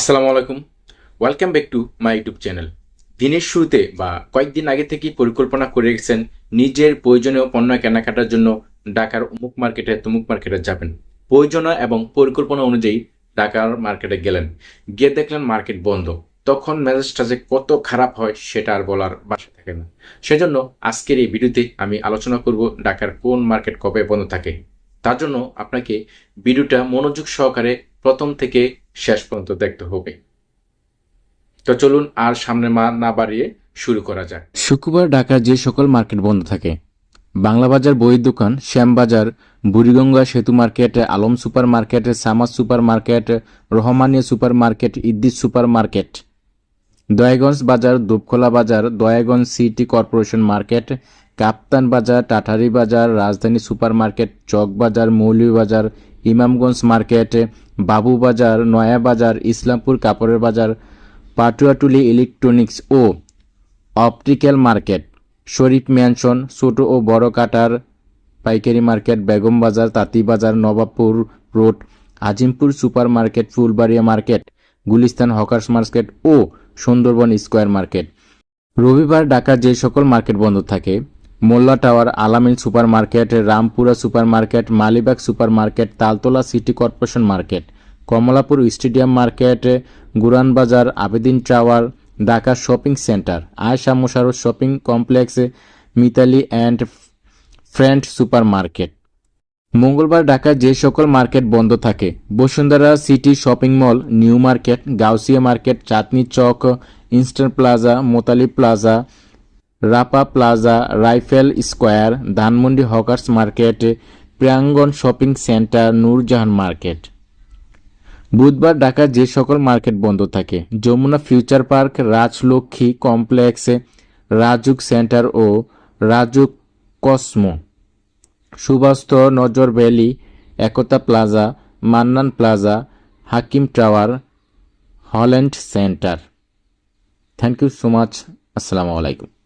আসসালামু আলাইকুম। Welcome back to my YouTube channel দিনের শুরুতে বা কয়েকদিন আগে থেকেই পরিকল্পনা করে রেখেছেন নিজের প্রয়োজনীয় পণ্য কেনাকাটার জন্য ঢাকার অমুক মার্কেটে তমুক মার্কেটে যাবেন। প্রয়োজনীয় এবং পরিকল্পনা অনুযায়ী ঢাকার মার্কেটে গেলেন। গিয়ে দেখলেন মার্কেট বন্ধ। তখন মেজাজটা যে কত খারাপ হয় সেটা আর বলার বাসা থাকে না। সেজন্য আজকের এই ভিডিওতে আমি আলোচনা করব ঢাকার কোন মার্কেট কবে বন্ধ থাকে। তার জন্য আপনাকে ভিডিওটা মনোযোগ সহকারে প্রথম থেকে শেষ পর্যন্ত দেখতে হবে। তো চলুন আর সামনে মা না বাড়িয়ে শুরু করা যাক। শুক্রবার ঢাকার যে সকল মার্কেট বন্ধ থাকে বাংলা বাজার বইয়ের দোকান, শ্যামবাজার, বুড়িগঙ্গা সেতু market, Alam super market Samaj super market Rahmania super market Idris super market Dayaganj বাজার, দুপখোলা বাজার, Dayaganj city corporation market, Kaptan বাজার, টাটারি বাজার, রাজধানী সুপার মার্কেট চক বাজার, মৌলভীবাজার, ইমামগঞ্জ মার্কেট বাবু বাজার নয়া বাজার ইসলামপুর, কাপড়ের বাজার, পাটুয়াটুলি ইলেকট্রনিক্স ও অপটিক্যাল মার্কেট, শরীফ ম্যানশন ছোট ও বড় কাটার পাইকারি মার্কেট, বেগম বাজার, তাঁতি Bazar, Nawabpur road, Azimpur super market Fulbaria market, Gulistan hawkers market ও সুন্দরবন স্কোয়ার মার্কেট। রবিবার ঢাকার যে সকল মার্কেট বন্ধ থাকে Mollah tower, Alamin super market Rampura super market Malibagh super market Taltala city corporation market, Kamalapur stadium market গুরান বাজার Abedin tower, Dhaka shopping centre, Ayesha Mosharraf shopping complex, Mitali and friend super market মঙ্গলবার ঢাকার যে সকল market বন্ধ থাকে, Bashundhara city shopping mall, new market, Gausia market, Chandni Chowk, ইনস্টার plaza, Motali plaza Rapa plaza, rifle square, Dhanmondi hawkers market Priyangan shopping centre, Noorjahan market. বুধবার ঢাকার যে সকল মার্কেট বন্ধ থাকে, Jamuna future park, Rajlakshmi complex, RAJUK centre O RAJUK cosmo Subastu Nazar valley, Ekota plaza, Mannan plaza, Hakim tower, Holland centre. Thank you so much. আসসালামু আলাইকুম।